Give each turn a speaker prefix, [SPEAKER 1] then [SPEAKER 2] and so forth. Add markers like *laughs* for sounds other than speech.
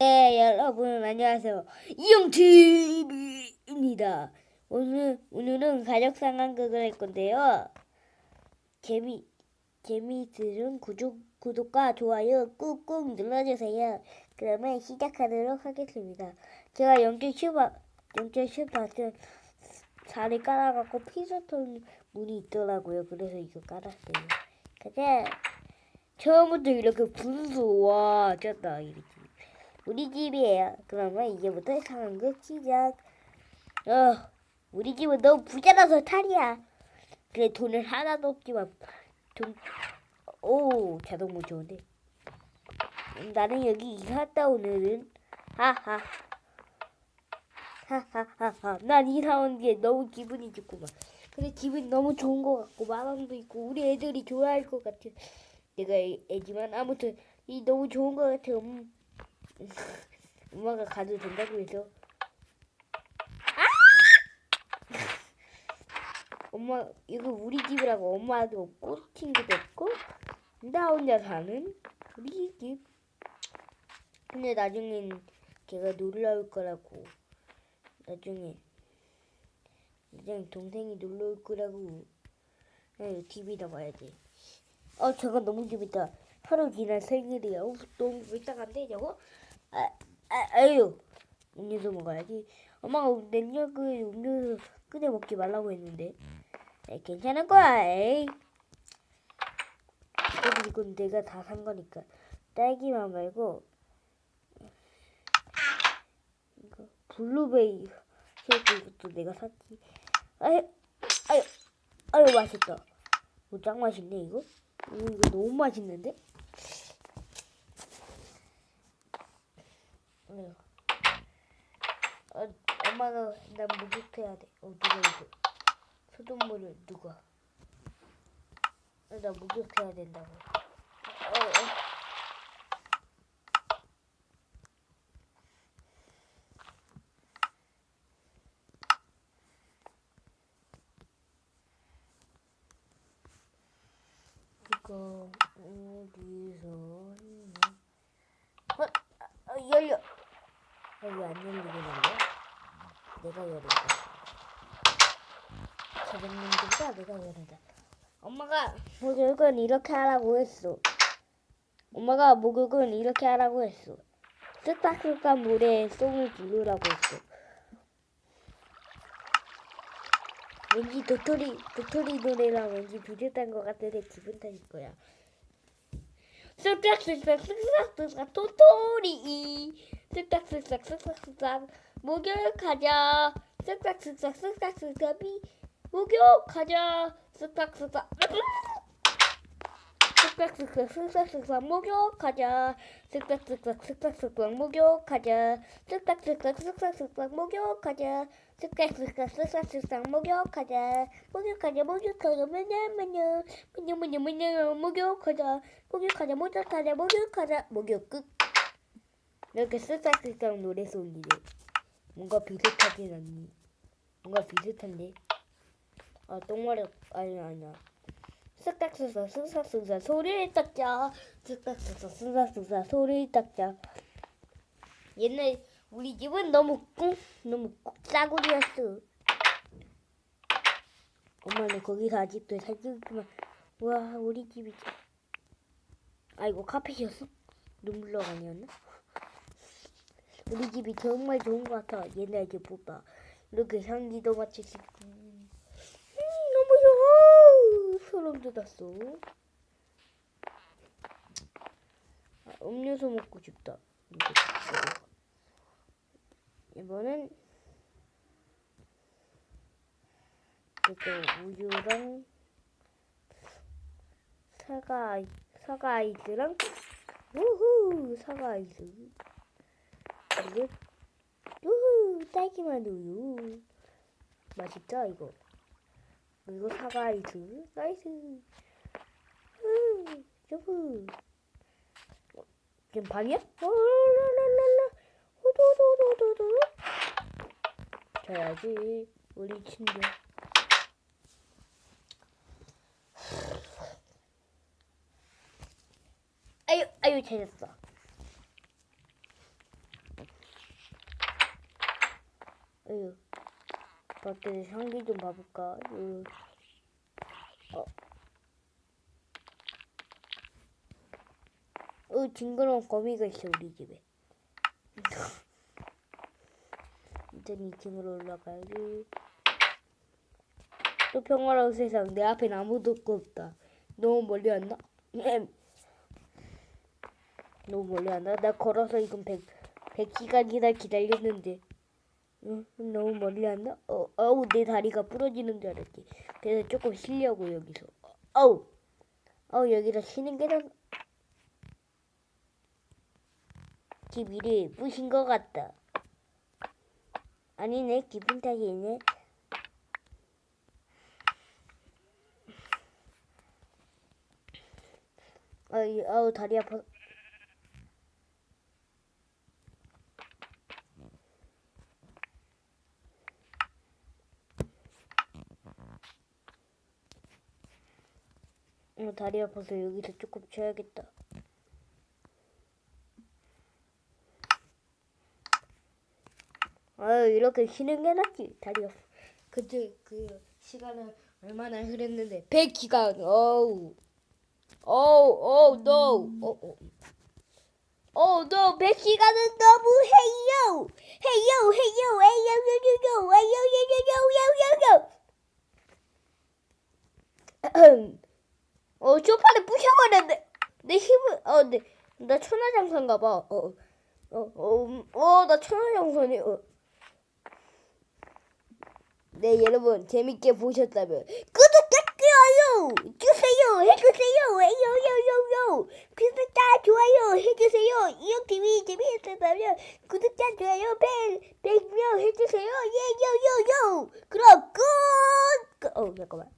[SPEAKER 1] 네, 여러분 안녕하세요. 이영TV입니다. 오늘 오늘은 가족 상황극을 할 건데요. 재미 재미있으면 구독 구독과 좋아요 꾹꾹 눌러주세요. 그러면 시작하도록 하겠습니다. 제가 0.10 0.10 살을 깔아갖고 피서톤 문이 있더라고요. 그래서 이거 깔았어요. 가자. 처음부터 이렇게 분수 와 쩐다 이렇게. 우리 집이에요. 그러면 이제부터 상황극 시작. 어, 우리 집은 너무 부자라서 탈이야. 그래 돈은 하나도 없지만 돈, 오 자동문 좋은데. 음, 나는 여기 이사 왔다 오늘은 하하. 하하하하. 난 이사 온 게 너무 기분이 좋구만. 근데 기분이 너무 좋은 것 같고 마음도 있고 우리 애들이 좋아할 것 같아. 내가 애, 애지만 아무튼 이 너무 좋은 것 같아. 음. 엄마가 가도 된다고 해서 아! *laughs* 엄마 이거 우리 집이라고 엄마도 없고 친구도 없고 나 혼자 사는 우리 집. 근데 나중엔 걔가 놀러 올 거라고. 나중에 나중에 동생이 놀러 올 거라고. 나 TV나 봐야지 어 저거 너무 재밌다. 하루 지난 생일이야. 어, 너무 불쌍한데 저거 아, 아, 아유. 음료수 먹어야지. 엄마가 냉장고 음료수 끄내 먹지 말라고 했는데. 에이, 괜찮을 거야 에이. 이건 내가 다 산 거니까. 딸기만 말고. 이거 블루베리 쉐이크 이것도 내가 샀지. 아유 아유 아유 맛있다. 오, 짱 맛있네 이거? 오, 이거 너무 맛있는데 아유. 어, 엄마가 나 목욕해야 돼. 어 누가 이거? 소독물을 누가? 어, 나 목욕해야 된다고. 어, 어. 이거 어디서 있나? 어, 아, 어, 열려. 여기 안 열리겠는데? 내가 열린다. 내가 열린다. 엄마가 목욕은 이렇게 하라고 했어. 엄마가 목욕은 이렇게 하라고 했어. 쓱싹쓱싹 물에 똥을 두르라고 했어. 왠지 도토리 도토리 노래랑 왠지 비슷한 것 같은데 기분 탓일 거야. 쓱싹쓱싹 쓱싹쓱싹 도토리 쓱싹쓱싹 쓱싹쓱싹 목욕하자 쓱싹쓱싹 쓱싹쓱싹 비 목욕하자 쓱싹쓱싹 쓱싹쓱싹 쓱싹쓱싹 목욕하자 쓱싹쓱싹 쓱싹쓱싹 목욕하자 쓱싹쓱싹 쓱싹쓱싹 목욕하자 쓱싹쓱싹 쓱싹쓱싹 목욕하자 목욕하자 목욕하자 마냐 마냐 마냐 마냐 마냐 목욕하자 목욕하자 목욕하자 목욕하자 목욕 끝 이렇게 쓱싹쓱싹 노래송이래 뭔가 비슷하진 않니 뭔가 비슷한데 아 똥마려 아니 아니야. 쓱싹쓱싹 쓱싹쓱싹 소리를 닦자. 쓱싹쓱싹 쓱싹쓱싹 소리를 닦자. 옛날 우리 집은 너무 꾹 너무 꾹 싸구리였어. 엄마는 거기서 아직도 살고 있지만 와 우리 집이지 아이고 카페였어? 눈물러 아니었나? 우리 집이 정말 좋은 것 같아. 옛날 집보다 이렇게 향기도 맡을 수 있고 음, 소름 돋았어 아, 음료수 먹고 싶다. 이번엔 이거 우유랑 사과 아이- 사과 아이스랑 우후 사과 아이스 그리고 우후 딸기맛 우유. 맛있죠 이거 그리고 사과 아이스 나이스. 우 유후 어, 지금 반이야? 랄랄랄라. 호도도도도도 자야지. 우리 친구. 아유 아유 잘했어 어휴. 밖에 상기 좀 봐볼까? 으. 어. 어, 징그러운 거미가 있어, 우리 집에. *laughs* 일단 2층으로 올라가야지. 또 평화로운 세상. 내 앞엔 아무도 없다. 너무 멀리 왔나? 엠. 너무 멀리 왔나? 나 걸어서 이건 100, 100시간이나 기다렸는데. 응, 너무 멀리 왔나? 어, 어우, 내 다리가 부러지는 줄 알았지. 그래서 조금 쉬려고, 여기서. 어우, 어우, 여기서 쉬는 게 더, 집 일이 부신 것 같다. 아니네, 기분 탓이네. 아우, 아우, 다리 아파. 어, 다리 아파서 여기서 조금 쉬어야겠다. 아유, 이렇게 쉬는 게 낫지. 다리 아파. 그때 그 시간을 얼마나 흐렸는데 100기간. 어우. 어우, 어우, no. 어, 어. 어, no. 100시간은 너무 해요. 해요, 해요, 해요, 요, 요, 요, 해요, 요, 요, 요, 요, 요, 요. *clears throat* 어, 쇼파를 부셔버렸네. 내 힘을, 어, 네. 나 천하장사인가 봐. 어, 어, 어, 음, 어, 나 천하장사네. 어. 네, 여러분, 재밌게 보셨다면, 구독, 좋아요, 주세요, 해주세요, 요요요요. 구독자, 좋아요, 해주세요. 이영TV 재미있었다면, 구독자, 좋아요, 벨, 100명 해주세요. 예, 요요요. 그럼, 끝! 어, 잠깐만.